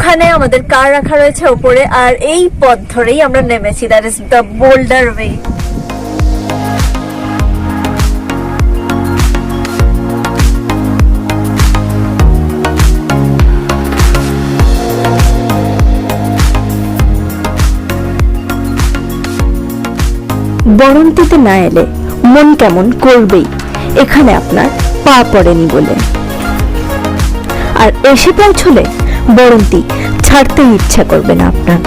ওখানে আমাদের কার রাখা রয়েছে ওপরে, আর এই পথ ধরেই আমরা নেমেছি। That is the boulder way বরন্তিতে না এলে মন কেমন করবেই। এখানে আপনার পা পড়েনি বলে। আর এসে পৌঁছলে বরন্তি ছাড়তেই ইচ্ছা করবে না আপনার।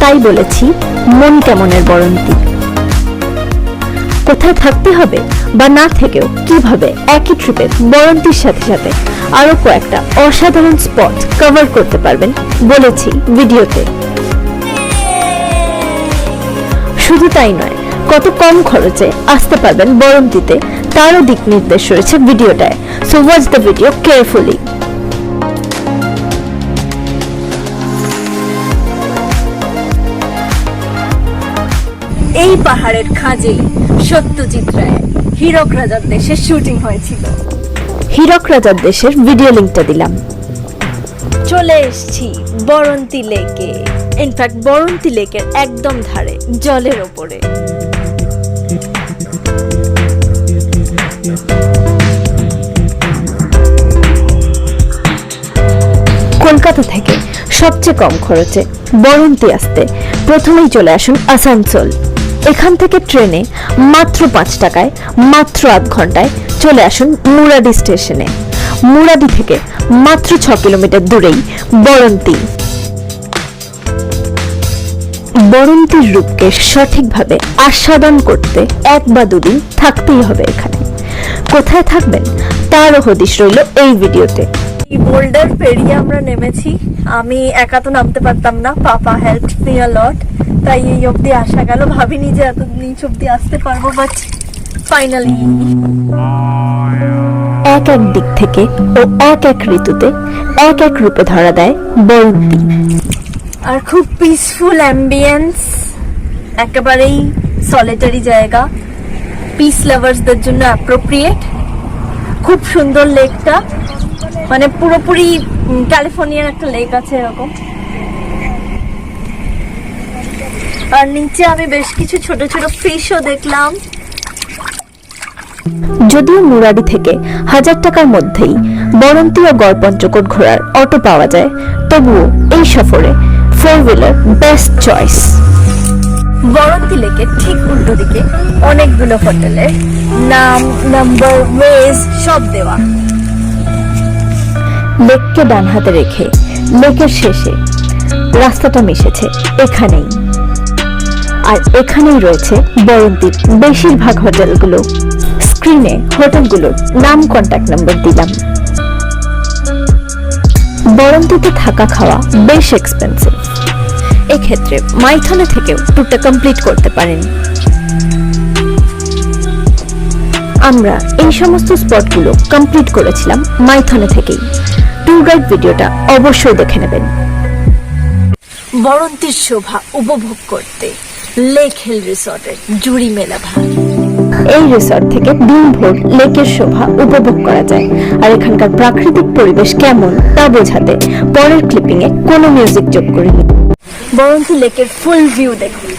তাই বলেছি, মন কেমনের বরন্তি? কোথায় থাকতে হবে বা না থেকেও কীভাবে একই ট্রিপে বরন্তির সাথে সাথে আরও কয়েকটা অসাধারণ স্পট কভার করতে পারবেন বলেছি ভিডিওতে। শুধু তাই নয়, কত কম খরচে আসতে পারবেন বরন্তিতে, তারও দিক নির্দেশ রয়েছে ভিডিওটায়। So watch the video carefully এই পাহাড়ের খাঁজেই সত্যজিৎ রায় হীরক রাজার দেশে শুটিং হয়েছিল। হীরক রাজার দেশের ভিডিও লিঙ্কটা দিলাম। চলে এসেছি বরন্তি লেকে। ইনফ্যাক্ট বরন্তি লেকের একদম ধারে জলের ওপরে। কলকাতা থেকে সবচেয়ে কম খরচে বরন্তি আসতে প্রথমেই চলে আসুন আসানসোল। এখান থেকে ট্রেনে মাত্র পাঁচ টাকায়, মাত্র আধ ঘন্টায় চলে আসুন মুরাডি স্টেশনে। মুরাডি থেকে মাত্র ছ কিলোমিটার দূরেই বরন্তি। বরন্তির রূপকে সঠিকভাবে আস্বাদন করতে এক বা দুদিন থাকতেই হবে এখানে। কোথায় থাকবেন? তারও হদিশ রইল এই ভিডিওতে। বোল্ডার পেরিয়ে আমরা নেমেছি। আমি একা তো নামতে পারতাম না। Papa help me a lot তাই এই অবধি আসা গেল। ভাবিনি যে এত নিচ অবধি আসতে পারব বাট ফাইনালি এক এক দিক থেকে ও এক এক ঋতুতে এক এক রূপে ধরা দেয় বরন্তি আর খুব পিসফুল অ্যাম্বিয়েন্স একেবারেই সলিটারি জায়গা। পিস লাভার্সদের জন্য অ্যাপ্রোপ্রিয়েট খুব সুন্দর লেকটা। মানে পুরোপুরি ক্যালিফোর্নিয়ার একটা লেক আছে এরকম। আর নিচে আমি বেশ কিছু ছোট ছোট ফিশও দেখলাম। যদিও মুরাডি থেকে হাজার টাকার মধ্যেই বরন্তি ও গড়পঞ্চকোট ঘোরার অটো পাওয়া যায়, তবুও এই সফরে four wheeler best choice Baranti লেকের ঠিক উল্টো দিকে অনেকগুলো হোটেলের নাম নাম্বার ওয়েজ সব দেওয়া। লেককে ডান হাতে রেখে লেকের শেষে রাস্তাটা মিশেছে এখানেই। আর এখানেই রয়েছে বরন্তির বেশিরভাগ হোটেলগুলো। স্ক্রিনে হোটেলগুলোর নাম কন্ট্যাক্ট নাম্বার দিলাম। বরন্তিতে থাকা খাওয়া বেশ এক্সপেন্সিভ এক্ষেত্রে মাইথনে থেকেও ট্যুরটা কমপ্লিট করতে পারেন। আমরা এই সমস্ত স্পটগুলো কমপ্লিট করেছিলাম মাইথনে থেকেই। ট্যুর গাইড ভিডিওটা অবশ্যই দেখে নেবেন। বরন্তির শোভা উপভোগ করতে লেক হিল রিসর্টের জুড়ি মেলা ভার এই রিসর্ট থেকে দিনভর লেকের শোভা উপভোগ করা যায়। আর এখানকার প্রাকৃতিক পরিবেশ কেমন তা বোঝাতে পরের ক্লিপিং এ কোনো মিউজিক যোগ করিনি। বরন্তি লেকের ফুল ভিউ দেখুন।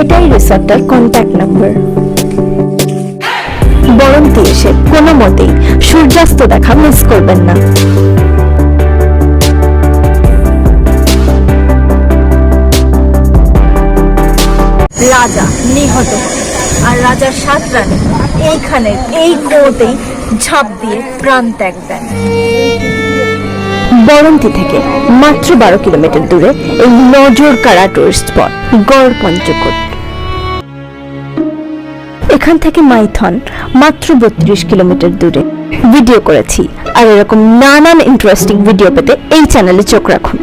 এটাই রিসর্টটার কন্ট্যাক্ট নাম্বার বরন্তি এসে কোনো মতেই সূর্যাস্ত দেখা মিস করবেন না। রাজা নিহত আর রাজার সাত রানী এইখানে, এই কুয়োতেই ঝাঁপ দিয়ে প্রাণ ত্যাগ দেন। বরন্তি থেকে মাত্র বারো কিলোমিটার দূরে এই নজর কাড়া টুরিস্ট স্পট গড় পঞ্চকোট এখান থেকে মাইথন মাত্র বত্রিশ কিলোমিটার দূরে। ভিডিও করেছি আর এরকম নানান ইন্টারেস্টিং ভিডিও পেতে এই চ্যানেলে চোখ রাখুন।